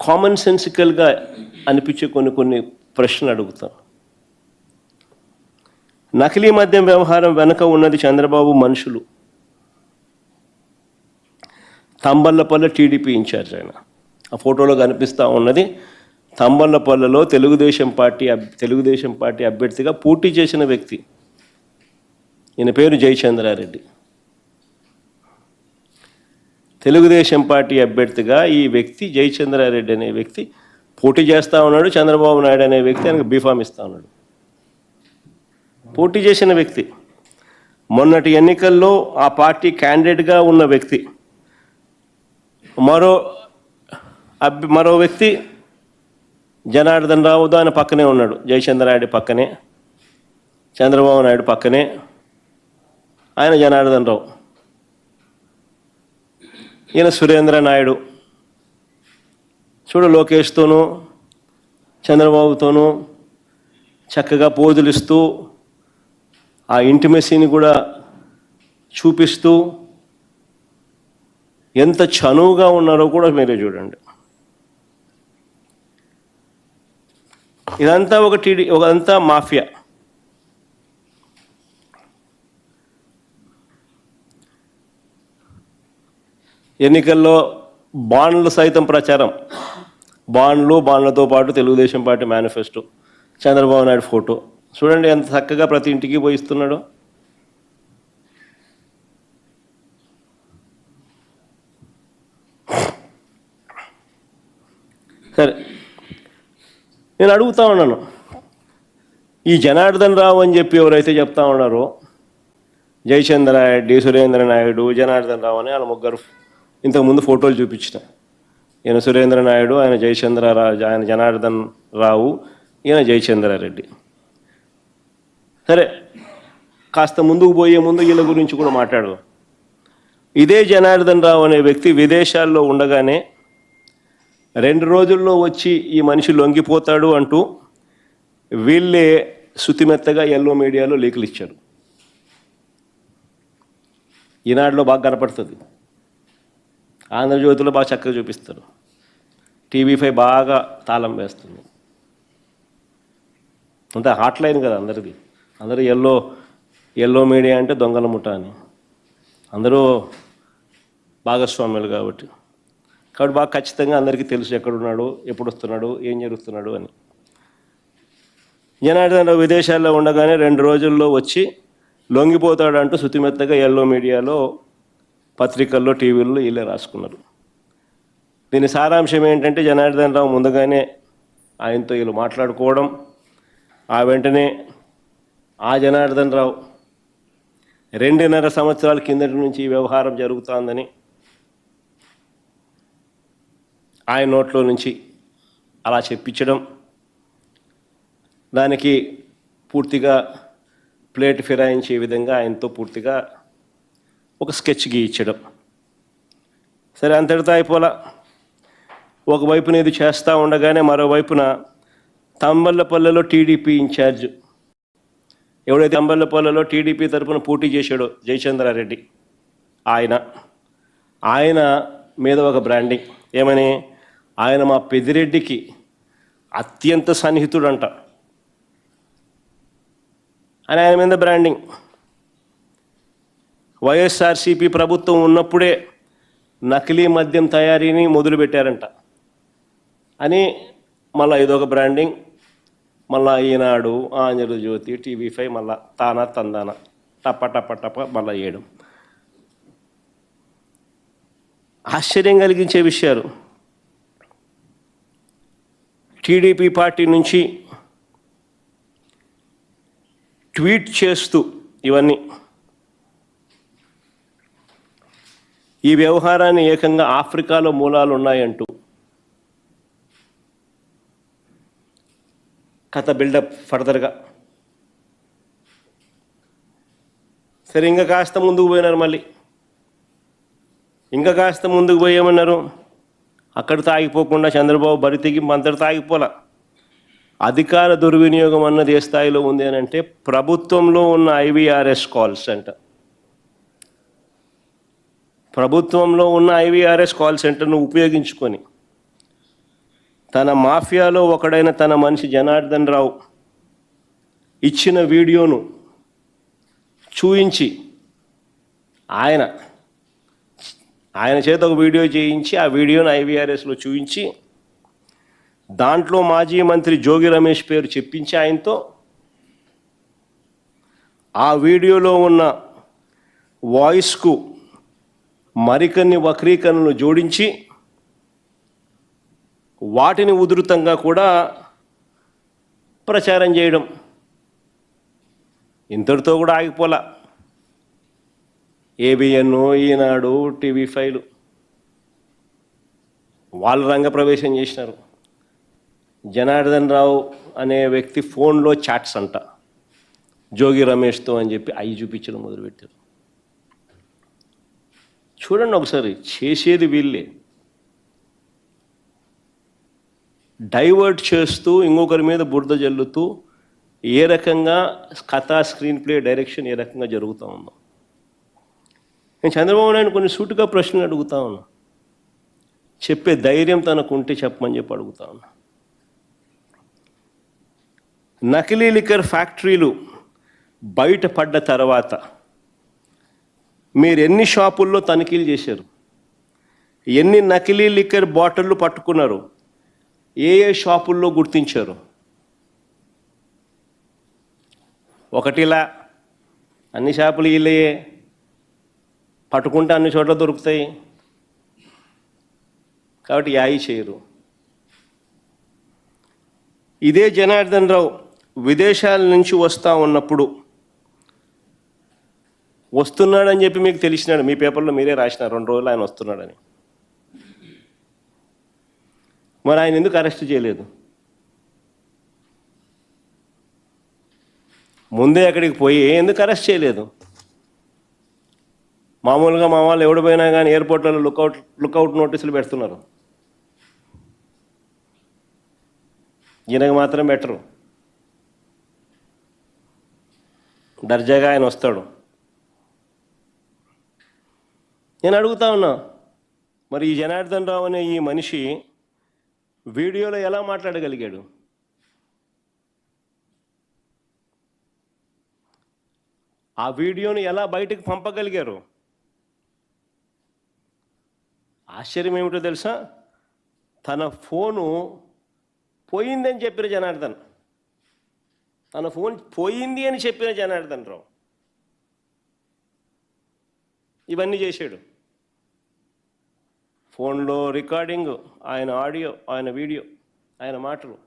Common సెన్సికల్గా అనిపించే కొన్ని కొన్ని ప్రశ్నలు అడుగుతాం. నకిలీ మద్యం వ్యవహారం వెనుక ఉన్నది చంద్రబాబు మనుషులు. తంబల్లపల్లె టీడీపీ ఇన్ఛార్జ్ ఆయన. ఆ ఫోటోలో కనిపిస్తూ ఉన్నది తంబల్లపల్లెలో తెలుగుదేశం పార్టీ తెలుగుదేశం పార్టీ అభ్యర్థిగా పోటీ చేసిన వ్యక్తి. ఈయన పేరు జయచంద్రారెడ్డి. తెలుగుదేశం పార్టీ అభ్యర్థిగా ఈ వ్యక్తి జయచంద్రారెడ్డి అనే వ్యక్తి పోటీ చేస్తూ ఉన్నాడు చంద్రబాబు నాయుడు అనే వ్యక్తి ఆయనకు బీఫామ్ ఇస్తూ ఉన్నాడు. పోటీ చేసిన వ్యక్తి. మొన్నటి ఎన్నికల్లో ఆ పార్టీ క్యాండిడేట్గా ఉన్న వ్యక్తి. మరో అభి మరో వ్యక్తి జనార్దన్ రావు దాని పక్కనే ఉన్నాడు జయచంద్రారెడ్డి పక్కనే. చంద్రబాబు నాయుడు పక్కనే. ఆయన జనార్దన్ రావు. ఈయన సురేంద్ర నాయుడు. చూడు లోకేష్తోనూ చంద్రబాబుతోనూ చక్కగా పోజులు ఇస్తూ ఆ ఇంటిమెసీని కూడా చూపిస్తూ ఎంత చనువుగా ఉన్నారో కూడా మీరే చూడండి. ఇదంతా ఒక టీడీ ఒకంతా మాఫియా. ఎన్నికల్లో బాండ్లు సైతం ప్రచారం. బాండ్లు బాండ్లతో పాటు Telugu Desam party manifesto Chandrababu Naidu photo. చూడండి ఎంత చక్కగా ప్రతి ఇంటికి పోయిస్తున్నాడు సరే. నేను అడుగుతా ఉన్నాను. ఈ జనార్దన్ రావు అని చెప్పి ఎవరైతే చెప్తా ఉన్నారో జయచంద్ర రెడ్డి సురేంద్ర నాయుడు జనార్దన్ రావు అని వాళ్ళ ముగ్గురు ఇంతకుముందు ఫోటోలు చూపించిన. ఈయన సురేంద్ర నాయుడు ఆయన జయచంద్ర ఆయన జనార్దన్ రావు ఈయన జయచంద్రారెడ్డి సరే కాస్త ముందుకు పోయే ముందు వీళ్ళ గురించి కూడా మాట్లాడదాం. ఇదే జనార్దన్ రావు అనే వ్యక్తి విదేశాల్లో ఉండగానే రెండు రోజుల్లో వచ్చి ఈ మనిషి లొంగిపోతాడు అంటూ వీళ్ళే శుతిమెత్తగా ఎల్లో మీడియాలో లీకులు ఇచ్చారు. ఈనాడులో బాగా కనపడుతుంది. ఆంధ్రజ్యోతిలో బాగా చక్కగా చూపిస్తారు. టీవీ ఫైవ్ బాగా తాళం వేస్తుంది. అంతే హాట్ లైన్ కదా అందరిది. అందరూ ఎల్లో ఎల్లో మీడియా అంటే దొంగల ముఠ అని. అందరూ భాగస్వాములు కాబట్టి. కాబట్టి బాగా ఖచ్చితంగా అందరికీ తెలుసు ఎక్కడున్నాడు ఎప్పుడు వస్తున్నాడు ఏం జరుగుతున్నాడు అని. జనార్దన్ రావు విదేశాల్లో ఉండగానే రెండు రోజుల్లో వచ్చి లొంగిపోతాడు అంటూ శుతిమెత్తగా ఎల్లో మీడియాలో పత్రికల్లో టీవీల్లో వీళ్ళే రాసుకున్నారు. దీని సారాంశం ఏంటంటే జనార్దన్ రావు ముందుగానే ఆయనతో వీళ్ళు మాట్లాడుకోవడం ఆ వెంటనే ఆ జనార్దన్ రావు రెండున్నర సంవత్సరాల కిందటి నుంచి ఈ వ్యవహారం జరుగుతోందని ఆయన నోట్లో నుంచి అలా చెప్పించడం దానికి పూర్తిగా ప్లేట్ ఫిరాయించే విధంగా ఆయనతో పూర్తిగా ఒక స్కెచ్ గీయించడం. సరే అంతటితో అయిపోలా ఒకవైపున ఇది చేస్తూ ఉండగానే మరోవైపున తంబల్లపల్లెలో టీడీపీ ఇన్ఛార్జ్. ఎవడైతే తంబల్లపల్లెలో టీడీపీ తరపున పోటీ చేశాడో జయచంద్రారెడ్డి ఆయన. ఆయన మీద ఒక బ్రాండింగ్. ఏమని? ఆయన మా పెదిరెడ్డికి అత్యంత సన్నిహితుడంట. అని ఆయన మీద బ్రాండింగ్. వైఎస్ఆర్సీపీ ప్రభుత్వం ఉన్నప్పుడే నకిలీ మద్యం తయారీని మొదలుపెట్టారంట. అని మళ్ళీ ఇదొక బ్రాండింగ్. మళ్ళా ఈనాడు ఆంధ్రజ్యోతి టీవీ ఫైవ్ మళ్ళా తానా తందాన టప్ప టప టప మళ్ళా వేయడం ఆశ్చర్యం కలిగించే విషయాలు. టీడీపీ పార్టీ నుంచి ట్వీట్ చేస్తూ ఇవన్నీ. ఈ వ్యవహారాన్ని ఏకంగా ఆఫ్రికాలో మూలాలు ఉన్నాయంటూ కథ బిల్డప్ ఫర్దర్గా. సరే ఇంకా కాస్త ముందుకు పోయినారు మళ్ళీ. ఇంకా కాస్త ముందుకు పోయేమన్నారు? అక్కడ తాగిపోకుండా చంద్రబాబు బరి తెగింపు అంతటి తాగిపోలా. అధికార దుర్వినియోగం అన్నది ఏ స్థాయిలో ఉంది అని అంటే ప్రభుత్వంలో ఉన్న ఐవీఆర్ఎస్ కాల్స్ అంట. ప్రభుత్వంలో ఉన్న ఐవీఆర్ఎస్ కాల్ సెంటర్ను ఉపయోగించుకొని తన మాఫియాలో ఒకడైన తన మనిషి జనార్దన్ రావు ఇచ్చిన వీడియోను చూయించి ఆయన ఆయన చేత ఒక వీడియో చేయించి ఆ వీడియోను ఐవీఆర్ఎస్లో చూయించి దాంట్లో మాజీ మంత్రి జోగి రమేష్ పేరు చెప్పించి ఆయనతో ఆ వీడియోలో ఉన్న వాయిస్కు మరికొన్ని వక్రీకరణలు జోడించి వాటిని ఉధృతంగా కూడా ప్రచారం చేయడం. ఇంతటితో కూడా ఆగిపోలా. ఏబిఎన్ ఈనాడు టీవీ ఫైవ్ వాళ్ళు రంగప్రవేశం చేసినారు. జనార్దన్ రావు అనే వ్యక్తి ఫోన్లో చాట్స్ అంట. జోగి రమేష్తో అని చెప్పి అవి చూపించడం మొదలుపెట్టారు. చూడండి ఒకసారి చేసేది వీళ్ళే. డైవర్ట్ చేస్తూ ఇంకొకరి మీద బురద జల్లుతూ ఏ రకంగా కథా స్క్రీన్ ప్లే డైరెక్షన్ ఏ రకంగా జరుగుతూ ఉందో. నేను చంద్రబాబు నాయుడు కొన్ని సూటుగా ప్రశ్నలు అడుగుతా ఉన్నా. చెప్పే ధైర్యం తనకు ఉంటే చెప్పమని చెప్పి అడుగుతా ఉన్నా. నకిలీ లిక్కర్ ఫ్యాక్టరీలు బయటపడ్డ తర్వాత మీరు ఎన్ని షాపుల్లో తనిఖీలు చేశారు? ఎన్ని నకిలీ లిక్కర్ బాటిళ్ళు పట్టుకున్నారు? ఏ ఏ షాపుల్లో గుర్తించారు? ఒకటిలా అన్ని షాపులు వీళ్ళయే పట్టుకుంటే అన్ని చోట్ల దొరుకుతాయి. కాబట్టి యాయి చేయరు. ఇదే జనార్దన్ రావు విదేశాల నుంచి వస్తూ ఉన్నప్పుడు వస్తున్నాడని చెప్పి మీకు తెలిసినాడు. మీ పేపర్లో మీరే రాసిన రెండు రోజులు ఆయన వస్తున్నాడని. మరి ఆయన ఎందుకు అరెస్ట్ చేయలేదు? ముందే అక్కడికి పోయి ఎందుకు అరెస్ట్ చేయలేదు? మామూలుగా మా వాళ్ళు ఎవడు పోయినా కానీ ఎయిర్పోర్ట్లలో లుకౌట్ లుకౌట్ నోటీసులు పెడుతున్నారు. ఈయనకు మాత్రం బెటరు. దర్జాగా ఆయన వస్తాడు. నేను అడుగుతా ఉన్నా మరి ఈ జనార్దన్ రావు అనే ఈ మనిషి వీడియోలో ఎలా మాట్లాడగలిగాడు? ఆ వీడియోని ఎలా బయటకు పంపగలిగారు? ఆశ్చర్యం ఏమిటో తెలుసా? తన ఫోను పోయిందని చెప్పిన జనార్దన్. తన ఫోన్ పోయింది అని చెప్పిన జనార్దన్ రావు. ఇవన్నీ చేశాడు. ఫోన్లో రికార్డింగ్ ఆయన ఆడియో ఆయన వీడియో ఆయన మాటలు.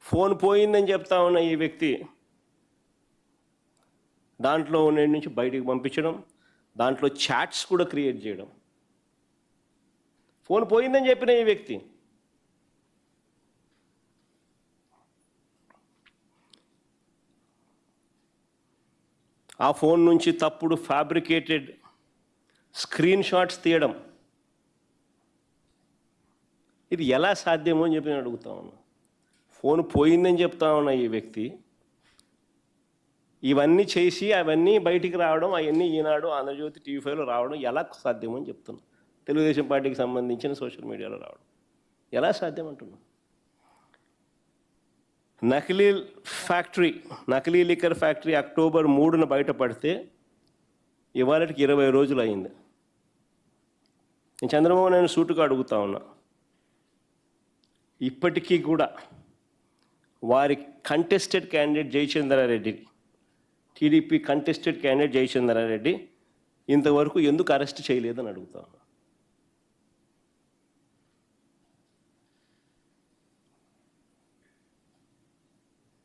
ఫోన్ పోయిందని చెప్తా ఉన్న ఈ వ్యక్తి దాంట్లో ఉన్న నుంచి బయటికి పంపించడం దాంట్లో చాట్స్ కూడా క్రియేట్ చేయడం. ఫోన్ పోయిందని చెప్పిన ఈ వ్యక్తి ఆ ఫోన్ నుంచి తప్పుడు ఫ్యాబ్రికేటెడ్ స్క్రీన్ షాట్స్ తీయడం. ఇది ఎలా సాధ్యమో అని చెప్పి నేను అడుగుతా ఉన్నా. ఫోన్ పోయిందని చెప్తా ఉన్నా ఈ వ్యక్తి. ఇవన్నీ చేసి అవన్నీ బయటికి రావడం అవన్నీ ఈనాడు ఆంధ్రజ్యోతి టీవీ ఫైవ్లో రావడం ఎలా సాధ్యమో అని చెప్తున్నా. తెలుగుదేశం పార్టీకి సంబంధించిన సోషల్ మీడియాలో రావడం. ఎలా సాధ్యం అంటున్నాను నకిలీ ఫ్యాక్టరీ నకిలీ లిక్కర్ ఫ్యాక్టరీ అక్టోబర్ మూడున బయటపడితే ఇవాళకి ఇరవై రోజులు అయింది నేను చంద్రబాబు నేను సూటుగా అడుగుతా ఉన్నా ఇప్పటికీ కూడా వారి contested candidate Jayachandra Reddy TDP contested candidate Jayachandra Reddy ఇంతవరకు ఎందుకు అరెస్ట్ చేయలేదని అడుగుతా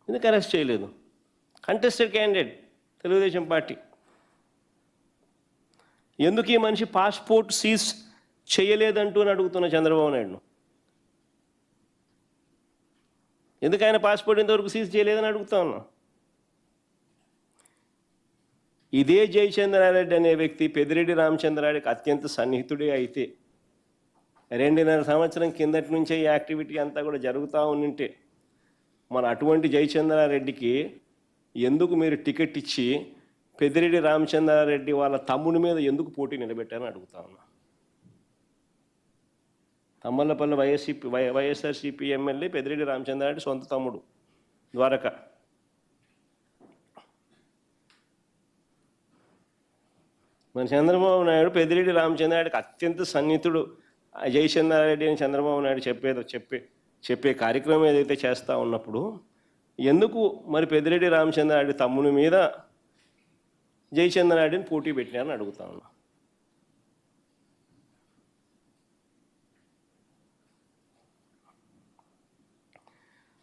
ఎందుకు అరెస్ట్ చేయలేదు? Contested candidate Telugu Desam party. ఎందుకు ఈ మనిషి పాస్పోర్ట్ సీజ్ చేయలేదంటూ అని అడుగుతున్న చంద్రబాబు నాయుడును? ఎందుకు ఆయన పాస్పోర్ట్ ఇంతవరకు సీజ్ చేయలేదని అడుగుతా ఉన్నా? ఇదే జయచంద్రారెడ్డి అనే వ్యక్తి పెదిరెడ్డి రామచంద్రారెడ్డికి అత్యంత సన్నిహితుడే అయితే రెండున్నర సంవత్సరం కిందటి నుంచే ఈ యాక్టివిటీ అంతా కూడా జరుగుతూ ఉండింటే మన అటువంటి జయచంద్రారెడ్డికి ఎందుకు మీరు టికెట్ ఇచ్చి పెద్దిరెడ్డి రామచంద్రారెడ్డి వాళ్ళ తమ్ముని మీద ఎందుకు పోటీ నిలబెట్టారని అడుగుతా ఉన్నా. Thammalapalli YSCP Y YSRCP MLA Peddireddy Ramachandra Reddy సొంత తమ్ముడు ద్వారక. మన చంద్రబాబు నాయుడు పెద్దిరెడ్డి రామచంద్రారెడ్డికి అత్యంత సన్నిహితుడు. ఆ జయచంద్రారెడ్డి అని చంద్రబాబు నాయుడు చెప్పేదో చెప్పే చెప్పే కార్యక్రమం ఏదైతే చేస్తూ ఉన్నప్పుడు ఎందుకు మరి పెద్దిరెడ్డి రామచంద్రారెడ్డి తమ్ముని మీద జయచంద్రారెడ్డిని పోటీ పెట్టినారని అడుగుతా ఉన్నా.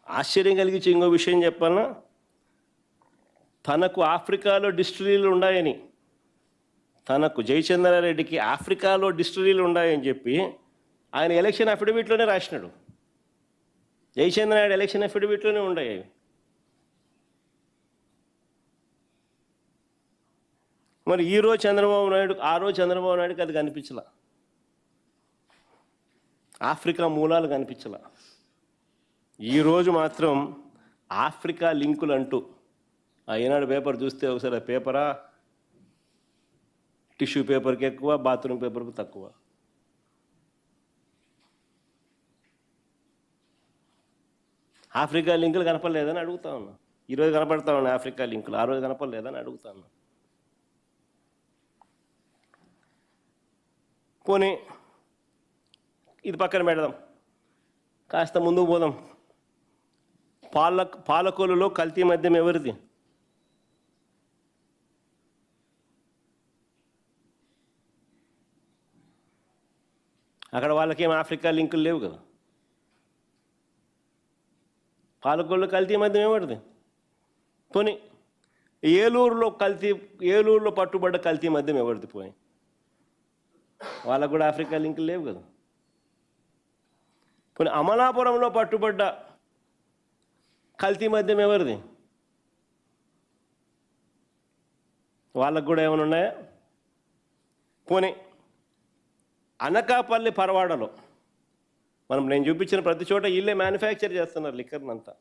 ఆశ్చర్యం కలిగించే ఇంకో విషయం చెప్పాలన్నా తనకు ఆఫ్రికాలో డిస్టిలీలు ఉన్నాయని తనకు జయచంద్రారెడ్డికి ఆఫ్రికాలో డిస్టిలీలు ఉన్నాయని చెప్పి ఆయన ఎలక్షన్ అఫిడవిట్లోనే రాసినాడు. జయచంద్రారెడ్డి ఎలక్షన్ అఫిడవిట్లోనే ఉన్నాయి మరి ఈ రోజు చంద్రబాబు నాయుడు ఆ రోజు చంద్రబాబు నాయుడుకి అది కనిపించలా. ఆఫ్రికా మూలాలు కనిపించలా. ఈరోజు మాత్రం ఆఫ్రికా లింకులు అంటూ ఆ ఈనాడు పేపర్ చూస్తే ఒకసారి పేపరా? టిష్యూ పేపర్కి ఎక్కువ బాత్రూమ్ పేపర్కి తక్కువ. ఆఫ్రికా లింకులు కనపడలేదని అడుగుతా ఉన్నా. ఈరోజు కనపడతా ఉన్నాయి ఆఫ్రికా లింకులు ఆ రోజు కనపడలేదని అడుగుతా ఉన్నా. పోనీ ఇది పక్కన పెడదాం. కాస్త ముందుకు పోదాం. పాల పాలకోలులో కల్తీ మద్యం ఎవరిది? అక్కడ వాళ్ళకేం ఆఫ్రికా లింకులు లేవు కదా? పాలకొల్లు కల్తీ మద్యం ఎవరిది పోనీ ఏలూరులో కల్తీ ఏలూరులో పట్టుబడ్డ కల్తీ మద్యం ఎవరిది పోయి వాళ్ళకు కూడా ఆఫ్రికా లింకులు లేవు కదా. పోనీ అమలాపురంలో పట్టుబడ్డ కల్తీ మద్యం ఎవరిది వాళ్ళకు కూడా ఏమైనా ఉన్నాయా? పోనీ అనకాపల్లి పరవాడలో మనం నేను చూపించిన ప్రతి చోట వీళ్ళే మ్యానుఫ్యాక్చర్ చేస్తున్నారు లిక్కర్ని అంతా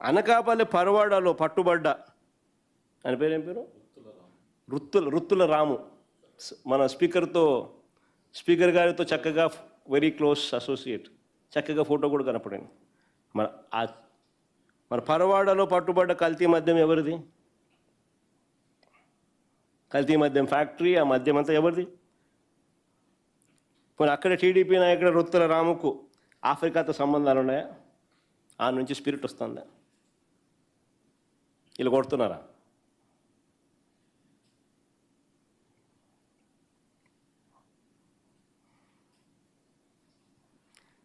అనకాపల్లి పరవాడలో పట్టుబడ్డ అని పేరు ఏం పేరు? రుత్తుల రుత్తుల రాము. మన స్పీకర్తో స్పీకర్ గారితో చక్కగా వెరీ క్లోజ్ అసోసియేట్ చక్కగా ఫోటో కూడా కనపడింది. మన ఆ మన పరవాడలో పట్టుబడ్డ కల్తీ మద్యం ఎవరిది? కల్తీ మద్యం ఫ్యాక్టరీ ఆ మద్యం అంతా ఎవరిది? పోనీ అక్కడ టీడీపీ నాయకుడు రొత్తుల రాముకు ఆఫ్రికాతో సంబంధాలు ఉన్నాయా? ఆ నుంచి స్పిరిట్ వస్తుందా? వీళ్ళు కొడుతున్నారా?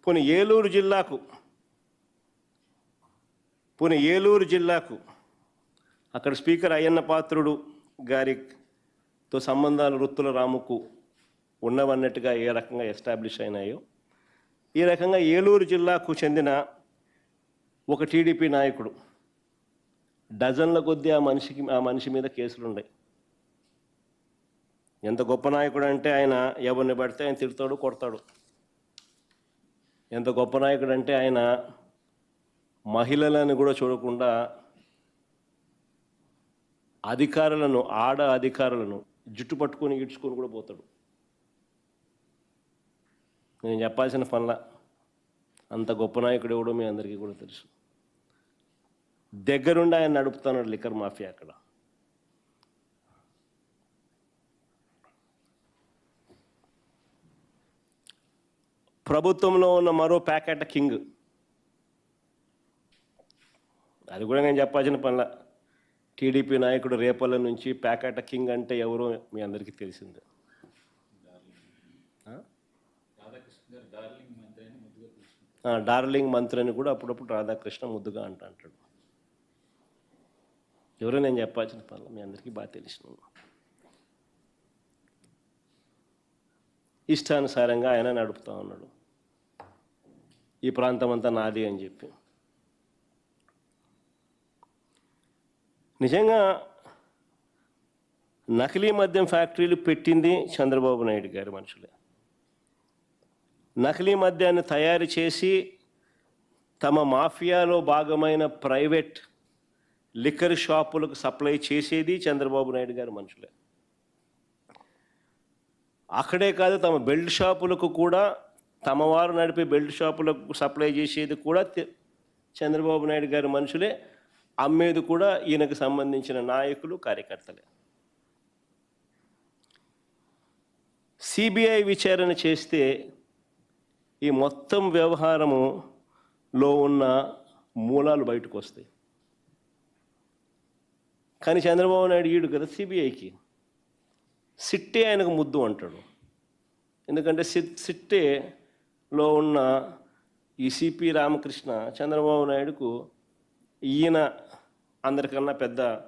పోనీ ఏలూరు జిల్లాకు పోనీ ఏలూరు జిల్లాకు అక్కడ స్పీకర్ అయ్యన్న పాత్రుడు గారితో సంబంధాలు వృత్తుల రాముకు ఉన్నవన్నట్టుగా ఏ రకంగా ఎస్టాబ్లిష్ అయినాయో ఈ రకంగా ఏలూరు జిల్లాకు చెందిన ఒక టీడీపీ నాయకుడు డజన్ల కొద్దీ ఆ మనిషికి ఆ మనిషి మీద కేసులు ఉన్నాయి ఎంత గొప్ప నాయకుడు అంటే ఆయన ఎవరిని పడితే ఆయన తిడతాడు కొడతాడు. ఎంత గొప్ప నాయకుడు అంటే ఆయన మహిళలను కూడా చూడకుండా అధికారులను ఆడ అధికారులను జుట్టు పట్టుకొని ఈడ్చుకొని కూడా పోతాడు. నేను చెప్పాల్సిన పనుల అంత గొప్ప నాయకుడు ఎవడో మీ అందరికీ కూడా తెలుసు. దగ్గరుండి ఆయన నడుపుతున్నాడు లిక్కర్ మాఫియా అక్కడ. ప్రభుత్వంలో ఉన్న మరో ప్యాకెట్ కింగ్. అది కూడా నేను చెప్పాల్సిన పనుల. టీడీపీ నాయకుడు రేపల్ల నుంచి ప్యాకెట్ కింగ్ అంటే ఎవరో మీ అందరికీ తెలిసిందే ఆ? రాధాకృష్ణ గారు డార్లింగ్ మంత్రి అని ముద్దుగా పిలుచుకుంటారు ఆ, డార్లింగ్ మంత్రి అని కూడా అప్పుడప్పుడు రాధాకృష్ణ ముద్దుగా అంట అంటాడు. ఎవరో నేను చెప్పాల్సిన పనులు మీ అందరికీ బాగా తెలిసిన ఇష్టానుసారంగా ఆయన నడుపుతా ఉన్నాడు. ఈ ప్రాంతం అంతా నాది అని చెప్పి. నిజంగా నకిలీ మద్యం ఫ్యాక్టరీలు పెట్టింది చంద్రబాబు నాయుడు గారి మనుషులే. నకిలీ మద్యాన్ని తయారు చేసి తమ మాఫియాలో భాగమైన ప్రైవేట్ లిక్కర్ షాపులకు సప్లై చేసేది చంద్రబాబు నాయుడు గారి మనుషులే. అక్కడే కాదు తమ బెల్ట్ షాపులకు కూడా తమ వారు నడిపే బెల్ట్ షాపులకు సప్లై చేసేది కూడా చంద్రబాబు నాయుడు గారి మనుషులే. అమ్మేది కూడా ఈయనకు సంబంధించిన నాయకులు కార్యకర్తలే. సిబిఐ విచారణ చేస్తే ఈ మొత్తం వ్యవహారములో ఉన్న మూలాలు బయటకు వస్తాయి. కానీ చంద్రబాబు నాయుడు ఈడు కదా సిబిఐకి. సిట్టే ఆయనకు ముద్దు అంటాడు. ఎందుకంటే సిట్ సిట్టేలో ఉన్న ఈ సిపి రామకృష్ణ చంద్రబాబు నాయుడుకు ఈయన అందరికన్నా పెద్ద